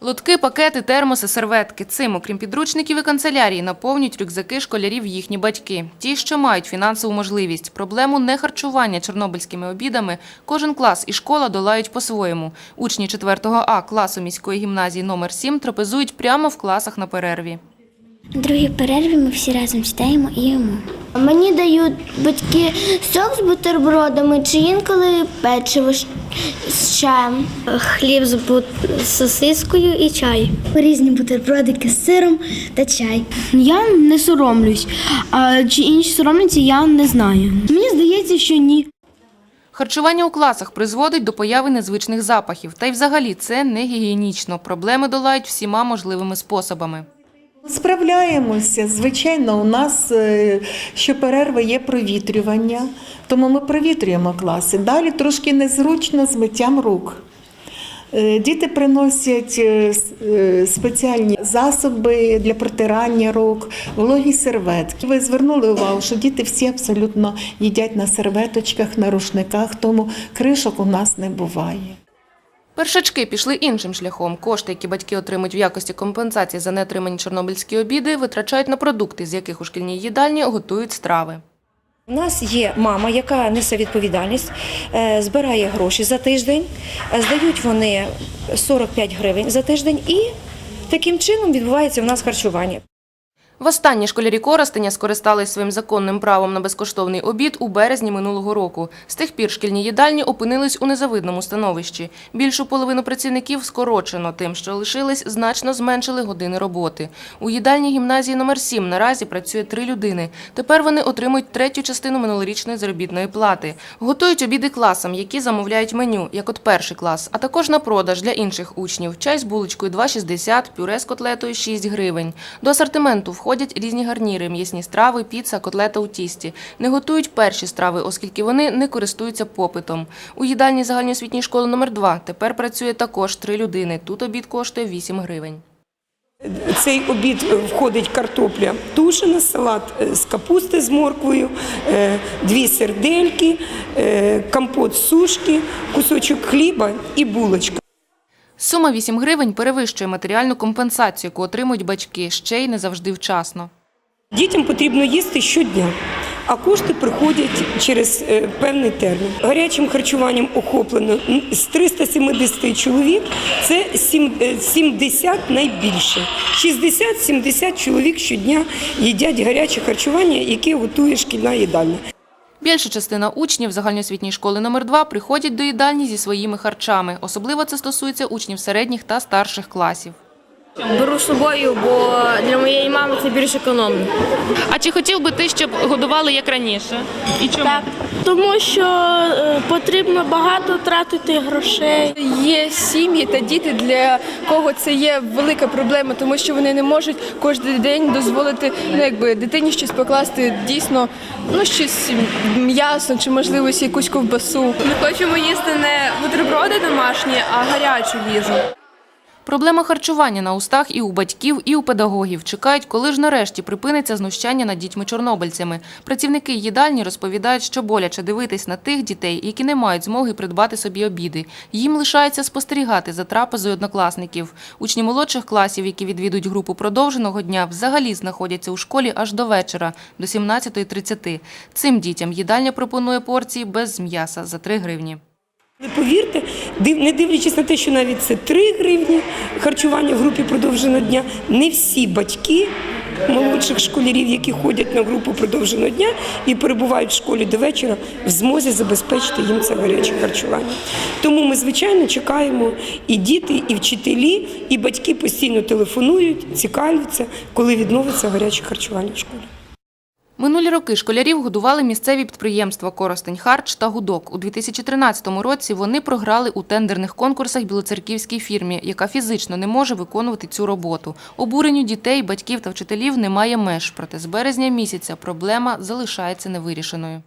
Лотки, пакети, термоси, серветки. Цим, окрім підручників і канцелярії, наповнюють рюкзаки школярів їхні батьки. Ті, що мають фінансову можливість. Проблему нехарчування чорнобильськими обідами кожен клас і школа долають по-своєму. Учні 4 А класу міської гімназії номер 7 трапезують прямо в класах на перерві. На другій перерві ми всі разом сідаємо і їмо. Мені дають батьки сок з бутербродами чи інколи печиво з- з чаєм. Хліб з, сосискою і чай. Різні бутербродики з сиром та чай. Я не соромлюсь, а чи інші соромляться, я не знаю. Мені здається, що ні. Харчування у класах призводить до появи незвичних запахів. Та й взагалі це не гігієнічно. Проблеми долають всіма можливими способами. Справляємося. Звичайно, у нас е, щоперерви є провітрювання, тому ми провітрюємо класи. Далі трошки незручно з миттям рук. Е, Діти приносять е, спеціальні засоби для протирання рук, вологі серветки. Ви звернули увагу, що діти всі абсолютно їдять на серветочках, на рушниках, тому кришок у нас не буває. Першачки пішли іншим шляхом. Кошти, які батьки отримують в якості компенсації за неотримані чорнобильські обіди, витрачають на продукти, з яких у шкільній їдальні готують страви. У нас є мама, яка несе відповідальність, е, збирає гроші за тиждень, е, здають вони 45 гривень за тиждень, і таким чином відбувається у нас харчування. Востаннє школярі Коростеня скористались своїм законним правом на безкоштовний обід у березні минулого року. З тих пір шкільні їдальні опинились у незавидному становищі. Більшу половину працівників скорочено, тим, що лишились, значно зменшили години роботи. У їдальні гімназії номер 7 наразі працює три людини. Тепер вони отримують третю частину минулорічної заробітної плати. Готують обіди класам, які замовляють меню, як от перший клас, а також на продаж для інших учнів. Чай з булочкою 2,60, пюре з котлетою 6 гривень. До асортименту входять різні гарніри, м'ясні страви, піца, котлета у тісті. Не готують перші страви, оскільки вони не користуються попитом. У їдальні загальноосвітньої школи номер 2 тепер працює також три людини. Тут обід коштує 8 гривень. цей обід входить картопля тушена, салат е, з капусти з морквою, е, дві сердельки, е, компот з сушки, кусочок хліба і булочка. Сума 8 гривень перевищує матеріальну компенсацію, яку отримують батьки, ще й не завжди вчасно. Дітям потрібно їсти щодня, а кошти приходять через е, певний термін. Гарячим харчуванням охоплено з 370 чоловік. Це е, 70 найбільше. 60-70 чоловік щодня їдять гаряче харчування, яке готує шкільна їдальня. Більша частина учнів загальноосвітньої школи номер 2 приходять до їдальні зі своїми харчами. Особливо це стосується учнів середніх та старших класів. Беру з собою, бо для моєї це більш економно. А чи хотів би ти, щоб годували як раніше? І чому? Тому що е, потрібно багато тратити грошей. Є сім'ї та діти, для кого це є велика проблема, тому що вони не можуть кожен день дозволити ну, якби, дитині щось покласти дійсно ну, щось м'ясо чи можливо якусь ковбасу. Ми хочемо їсти не бутерброди домашні, а гарячу їжу. Проблема харчування на устах і у батьків, і у педагогів. Чекають, коли ж нарешті припиниться знущання над дітьми-чорнобильцями. Працівники їдальні розповідають, що боляче дивитись на тих дітей, які не мають змоги придбати собі обіди. Їм лишається спостерігати за трапезою однокласників. Учні молодших класів, які відвідують групу продовженого дня, взагалі знаходяться у школі аж до вечора, до 17.30. Цим дітям їдальня пропонує порції без м'яса за 3 гривні. Але повірте, не дивлячись на те, що навіть це 3 гривні харчування в групі продовженого дня, не всі батьки молодших школярів, які ходять на групу продовженого дня і перебувають в школі до вечора, в змозі забезпечити їм це гаряче харчування. Тому ми, звичайно, чекаємо і діти, і вчителі, і батьки постійно телефонують, цікавляться, коли відновиться гаряче харчування в школі. Минулі роки школярів годували місцеві підприємства Коростень Харч та Гудок. У 2013 році вони програли у тендерних конкурсах білоцерківській фірмі, яка фізично не може виконувати цю роботу. Обуренню дітей, батьків та вчителів немає меж. Проте з березня місяця проблема залишається невирішеною.